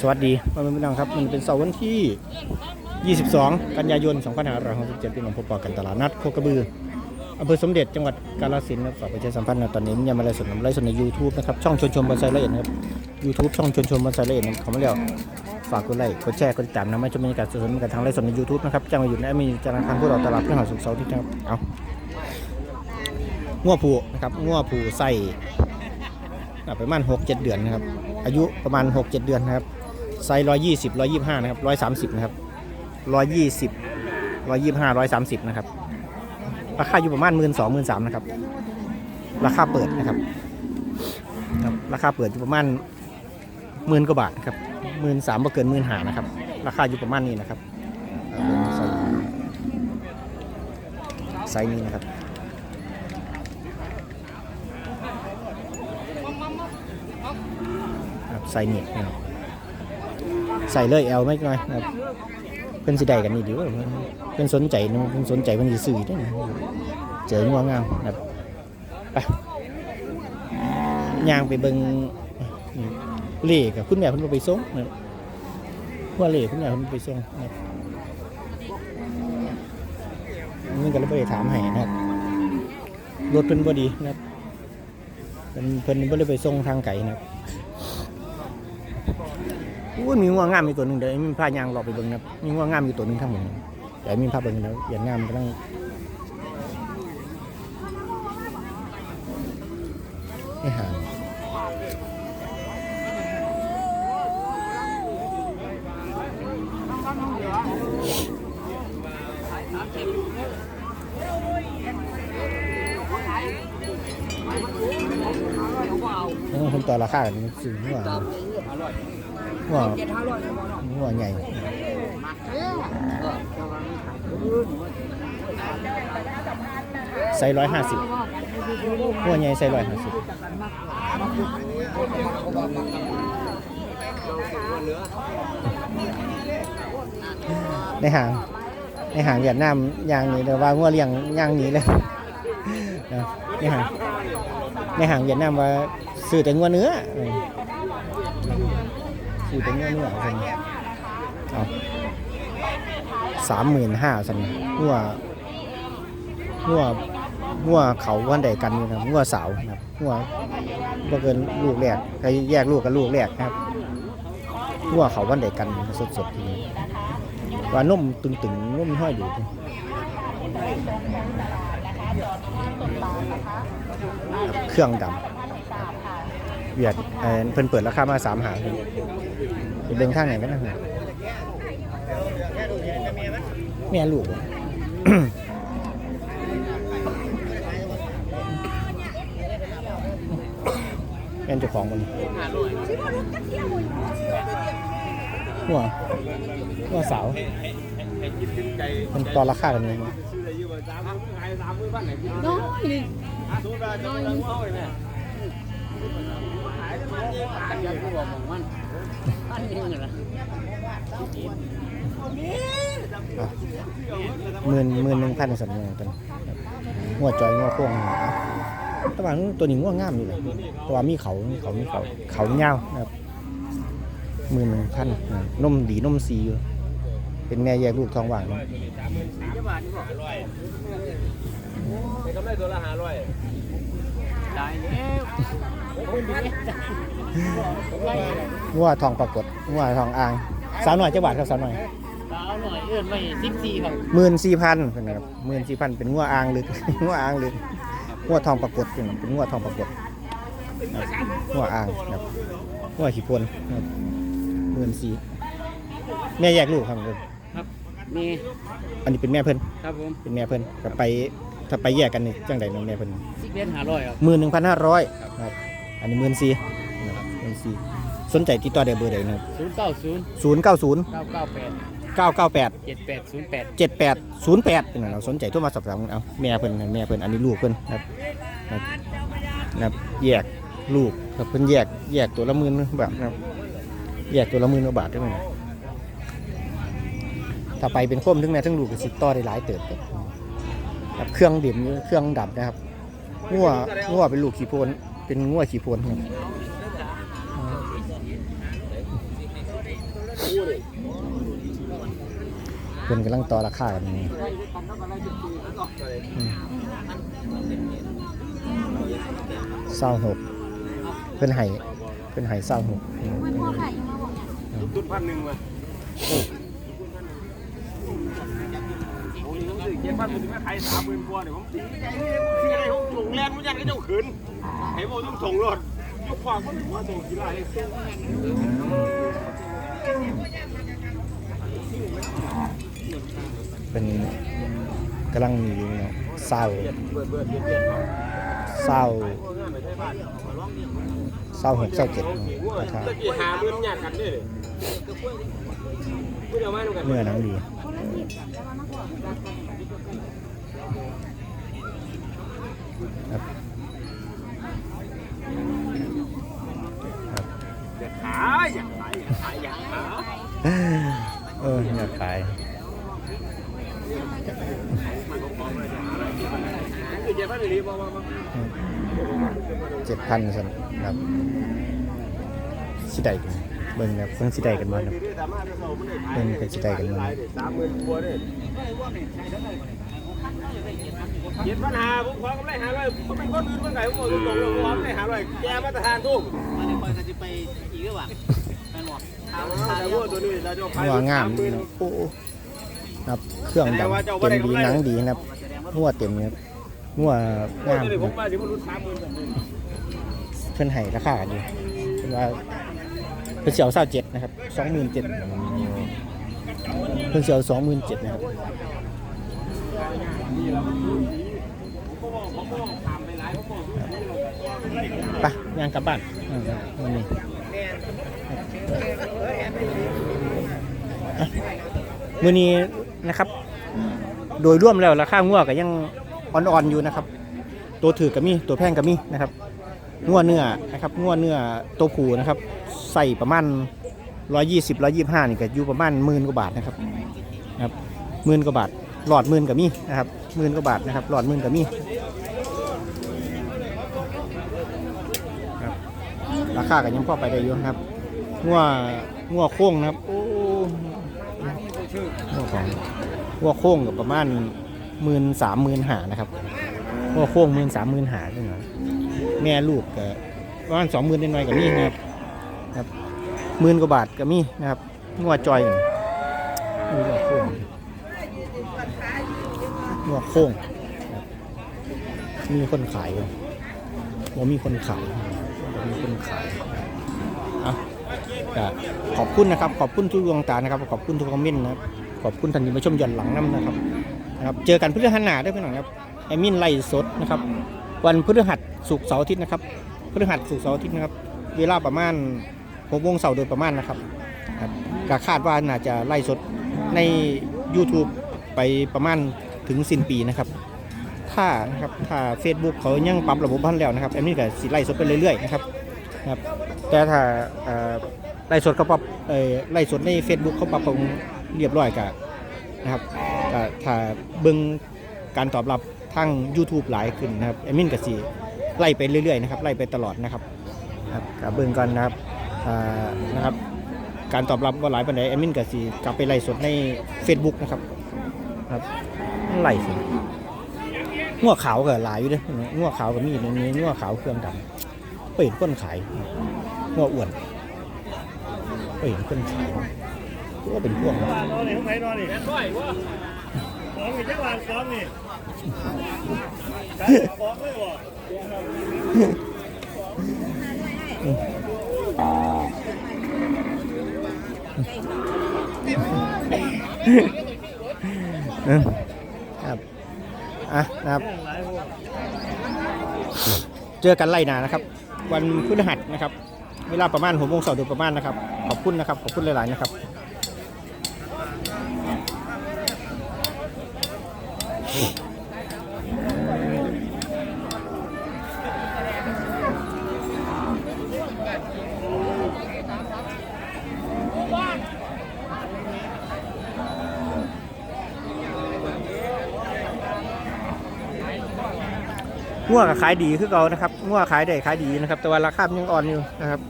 สวัสดีพ่อแม่พี่น้องครับ มันเป็นเสาร์วันที่ 22 กันยายน 2567ปีของพบปอกันตลาดนัดโคกระบืออำเภอสมเด็จจังหวัดกาฬสินธุ์ครับฝากประชาสัมพันธ์นะตอนนี้ยังมาไลฟ์สดนำไลฟ์สดใน YouTube นะครับ ช่องชวนชมบอนไซละเอียดนะครับ YouTube ช่องชวนชมบอนไซละเอียดนะครับเขามาแล้วฝากกดไลค์กดแชร์กดติดตามนะไม่ชมบรรยากาศสดๆกันทางไลฟ์สดใน YouTube นะครับจ้างมาอยู่ในแอดมินจาราทางพวกเราตลาดเพื่อหาสุขเสาร์ที่ครับเอางัวผูนะครับงัวผูใส่อะประมาณ6 7 เดือนนะครับ อายุประมาณ 6 7 เดือนนะครับ ไซส์120 125นะครับ130นะครับ120 125 130นะครับ ราคาอยู่ประมาณ1 2 0 0 0 0 3นสามนะครับ ราคาเปิดนะครับครับ ราคาเปิดอยู่ประมาณหมื่นกว่าบาทครับหมื่นสามเกินหมื่นหานะครับ ราคาอยู่ประมาณนี้นะครับไซส์ไซส์นี้นะครับ ครับใส่เน็ตนะครับใส่เลยแอลไม่น้อยนะครับเพิ่นสิได้กันนี่ดีว่าเพิ่นสนใจเนาะเพิ่นสนใจเพิ่นสิซื้อด้อเจองัวงามนะครับไปย่างไปเบิ่งเล่กับคุณแม่เพิ่นไปส่งนะว่าเล่คุณแม่เพิ่นไปส่งนะนี่ก็เลยได้ถามให้นะครับรถเพิ่นบ่ดีนะครับเพิ่นเพิ่นบ่ได้ไปส่งทางไกลนะครับ อุ้มีงัวงามอยู่ตัวหนึ่งเดี๋ยวมีผ้ายางรอไปเบิ่งนะมีงัวงามอยู่ตัวหนึ่งทั้งหมดเดี๋ยวมีผ้าเบิ่งแล้วอย่างงามกำลังไม่ห่างคนต่อราคากันสูงกว่า วหัวใหญ่ใส่ร้อยห้าสิบหัวใหญ่ใส่ร้อยห้าสิบในหางในหางเวียดนามย่างนี้แต่ว่างัวเลี้ยงย่างนี้เลยในหางในหางเวียดนามว่าซื้อแต่งัวเนื้อ ออคือเป็นเงื่อนเงื่อสันเอาสามหมื่นห้าสันหัวหัวหัวเขาวันใดกันนะครับหัวสาวครับหัวบ่เกินลูกแรกใครแยกลูกกับลูกแรกนะครับหัวเขาวันใดกันสดสดๆทีนี้ว่านุ่มตึงตึงๆนุ่มห้อยอยู่เครื่องดำ เวียดเอ่อเพิ่นเปิดราคามาสามหางไปเบิ่งทางไหนกันนะแม่ลูกเหรอแม่นเจ้าของมันหัวหัวสาวมันตอนราคากันยังไงน้อยนี่น้อย หมื่นหมื่นหนึ่งพันสัญญาตัวหัวจอยหัวโค้งตะวันตัวนี้หัวงงามอยู่เลยตัวมีเขามีเขามีเขาเขาเงาครับหมื่นหนึ่งพันนมดีนมสีอยู่เป็นแม่แยกลูกทองหวานเนาะ ตายแล้วงัวทองปรากฏงัวทองอ่าง สาวหน่อยจะบาทครับสาวหน่อยสาวหน่อยเอื้อนไม่สิบสี่ครับหมื่นสี่พันเป็นไงครับหมื่นสี่พันเป็นงัวอ่างลึกงัวอ่างลึกงัวทองปรากฏเป็นเป็นงัวทองปรากฏครับงัวอ่างครับงัวขี้พวนครับหมื่นสี่แม่แยกลูกครับผมนี่อันนี้เป็นแม่เพิ่นครับผมเป็นแม่เพิ่นกับไป ถ้าไปแยกกันนี่จังใดเน้องแม่เพิ่นสิบเอ็ดห้าร้อยครับ หมื่นหนึ่งพันห้าร้อยครับอันนี้หมื่นสี่นะครับหมื่นสี่สนใจติดต่อได้เบอร์ใดนะครับศูนย์เก้าศูนย์ศูนย์เก้าศูนย์เก้าเก้าแปดเก้าเก้าแปดเจ็ดแปดศูนย์แปดเจ็ดแปดศูนย์แปดเป็นไงเราสนใจโทรมาสอบถามกันเอาแม่เพิ่นนะแม่เพิ่นอันนี้ลูกเพิ่นนะครับนะครับนะครับแยกลูกครับเพิ่นแยกแยกตัวละหมื่นบาทนะครับแยกตัวละหมื่นกว่าบาทได้ไหมนะถ้าไปเป็นโคมถึงแม่ทั้งลูกก็สิต่อได้หลายเติบครับ ครับเครื่องดิ่มอยู่เครื่องดับนะครับงัวงัวเป็นลูกขี้โพนเป็นงัวขี้โพนครับเลยเพิ่นกำลังต่อราคากันนี่ได้ด้วยกันเท่ากันได้จุดสี่แล้วก็เลยเศร้าหกเพิ่นให้เพิ่นให้เศร้าหกอืมจุดพันหนึ่งมาโอ้ยต้องซื้อเจ็ดพันผมถึงแม่ขายสามหมื่นกว่าเนี่ยผมถึงไม่ได้เลยผมซื้อะไรผมส่งแลนด์มันยันก็เจ้าขืนให้ผมต้องส่งรถยกขวางก็ไม่ว่าส่งกี่ไรเป็นกำลังมีอยู่เนาะเศร้าเบิดเบิดเบียดเบียดเขาเศร้าเศร้าหกเศร้าเจ็ดนะโหราคาตะกี้หาเงินยากกันนี่เมื่อนังดี ครับขายอยากขายอยากขายอยากขายเอออยากขายคือเจ็ดพันเลยบอกว่าเจ็ดพันสันครับสิได้กันเบิ่งครับเพิ่งสิได้กันมาครับเป็นเป็นสิได้กันมา สามหมื่นกว่าเลยเจ็ดปัญหาผมขอกำไรหาร้อยผมเป็นคนอื่นเมื่อไหร่ผมบอกตรงๆเลยผมขอกำไรหาร้อยแกมาตรฐานทุกมาในคอยกันจะไปอีกหรือเปล่าแฟนบอกถามแต่ถามว่าตัวนี้เราจะขายหัวงามดีนะโอ้โอ้ครับเครื่องดำเต็มดีหนังดีนะครับหัวเต็มครับหัวตัวงามนี้ผมครับมาถึงมันรู้สามหมื่นแบบนี้เพิ่นให้ราคากันอยู่เพิ่นว่าเพิ่นสิเอาเศร้าเจ็ดนะครับสองหมื่นเจ็ดเพิ่นสิเอาสองหมื่นเจ็ดนะครับ ไปย่างกลับบ้านอืมวันนี้อะมื้อนี้นะครับ โดยร่วมแล้วราคางัวก็ยังอ่อนๆอยู่นะครับ ตัวถือก็มีตัวแพงก็มีนะครับงัวเนื้อนะครับงัวเนื้อตัวผูนะครับใส่ประมาณ120 125นี่ก็อยู่ประมาณหมื่นกว่าบาทนะครับครับหมื่นกว่าบาท หลอดหมื่นก็มีนะครับหมื่นกว่าบาทนะครับหลอดหมื่นก็มีครับราคาก็ยังพอไปได้อยู่นะครับงัวงัวโค้งนะครับโอ้งัวของงัวโค้งกับประมาณหมื่นสามหมื่นหานะครับงัวโค้งหมื่นสามหมื่นหาด้วยนะแม่ลูกก็ประมาณสองหมื่นน้อยกับมีนะครับครับหมื่นกว่าบาทก็มีนะครับงัวจอยงัวโค้ง งัวโค้งมีคนขายอยู่ว่ามีคนขายมีคนขายอะขอบคุณนะครับ ขอบคุณทุกดวงตานะครับ ขอบคุณทุกคอมเมนต์นะครับ ขอบคุณท่านที่มาชมย้อนหลังน้ำนะครับนะครับ เจอกันพฤหัสหน้าได้เพื่อนครับไอมินไล่สดนะครับ วันพฤหัสศุกร์เสาร์อาทิตย์นะครับพฤหัสศุกร์เสาร์อาทิตย์นะครับ เวลาประมาณหกโมงเสาร์โดยประมาณนะครับครับก็คาดว่าน่าจะไล่สดใน YouTube ไปประมาณ ถึงสิ้นปีนะครับ ถ้านะครับถ้า Facebook เขายังปรับระบบพันแล้วนะครับอันนี้ก็สิไล่สดไปเรื่อยๆนะครับนะครับแต่ถ้าไล่สดเขาปรับไล่สดใน Facebook เขาปรับปรุงเรียบร้อยกับนะครับถ้าเบิ่งการตอบรับทาง YouTube หลายขึ้นนะครับแอดมินก็สิไล่ไปเรื่อยๆนะครับไล่ไปตลอดนะครับครับกับเบิ่งก่อนนะครับนะครับ การตอบรับว่าหลายปานใดแอดมินก็สิกลับไปไล่สดใน Facebook นะครับ ครับไล่สดงัวขาวก็หลายอยู่เด้องัวขาวก็มีในนี้งัวขาวเครื่องดำเปิดคนขายงัวอ้วนเปิดคนขายก็เป็นพวกนะนอนนี่ทั้งไหนนอนนี่แอนด้วยว่าสองนี่จังหวัดสองนี่ของเลยวะเครับอะนะครับ เจอกันไล่นานะครับ วันพฤหัสนะครับ เวลาประมาณหกโมงเสาร์โดยประมาณนะครับ ขอบคุณนะครับ ขอบคุณหลาย ๆ นะครับงั วก็ขายดีคือเก่านะครับงัวขายได้ขายดีนะครับ แต่ว่าราคามยังอ่อนอยู่นะครับ